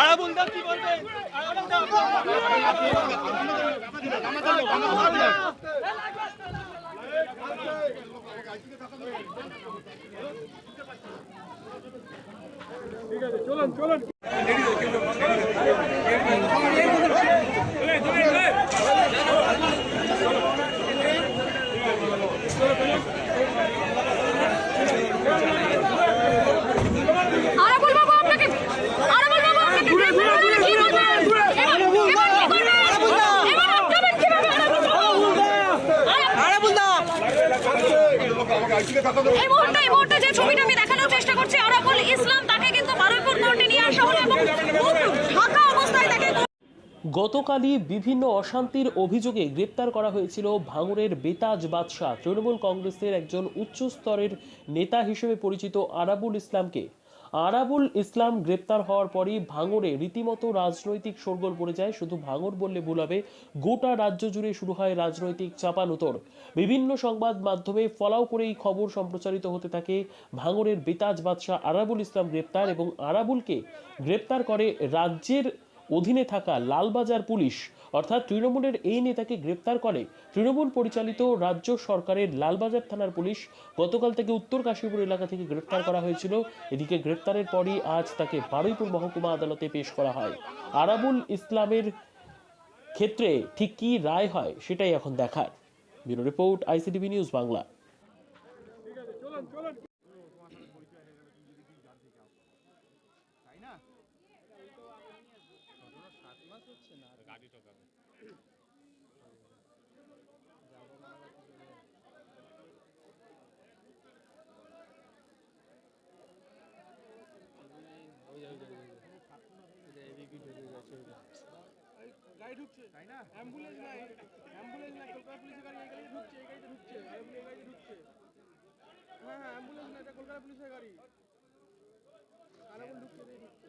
আরাবুল দা কি বলবে এই মুহূর্তে এই মুহূর্তে যে ছবিটা আমি দেখানোর চেষ্টা করছি আরাবুল ইসলাম তাকে কিন্তু বারুইপুর কোর্টে নিয়ে আসা হলো এবং ঢাকা অবস্থায় তাকে গতকালই বিভিন্ন অশান্তির অভিযোগে গ্রেপ্তার করা হয়েছিল ভাঙুরের বেতাজ বাদশাহ। তৃণমূল কংগ্রেসের একজন উচ্চ স্তরের নেতা হিসেবে পরিচিত আরাবুল ইসলামকে। আরাবুল ইসলাম গ্রেপ্তার হওয়ার পরই ভাঙড়ে রীতিমতো রাজনৈতিক শোরগোল পড়ে যায়। শুধু ভাঙড় বললে ভুল হবে, গোটা রাজ্য জুড়ে শুরু হয় রাজনৈতিক চাপানুতর বিভিন্ন সংবাদ মাধ্যমে ফলাও করে এই খবর সম্প্রচারিত হতে থাকে ভাঙড়ের বেতাজ বাদশাহ আরাবুল ইসলাম গ্রেপ্তার এবং আরাবুলকে গ্রেপ্তার করে রাজ্যের অধীনে থাকা লালবাজার পুলিশ, অর্থাৎ তৃণমূলের এই নেতাকে গ্রেপ্তার করে তৃণমূল পরিচালিত রাজ্য সরকারের লালবাজার থানার পুলিশ। গতকাল থেকে উত্তর কাশীপুর এলাকা থেকে গ্রেপ্তার করা হয়েছিল। এদিকে গ্রেপ্তারের পরই আজ তাকে বারুইপুর মহকুমা আদালতে পেশ করা হয়। আরাবুল ইসলামের ক্ষেত্রে ঠিক কী রায় হয় সেটাই এখন দেখার। Bureau report, ICTV news Bangla. গাড়ি ঢুকছে। তাই না? অ্যাম্বুলেন্স নাই। অ্যাম্বুলেন্স নাই। কলকাতা পুলিশের গাড়ি এই গাড়ি ঢুকছে এই গাড়িতে ঢুকছে। এই গাড়ি ঢুকছে। হ্যাঁ হ্যাঁ অ্যাম্বুলেন্স না এটা কলকাতা পুলিশের গাড়ি। আরাবুল ঢুকছে ঢুকছে।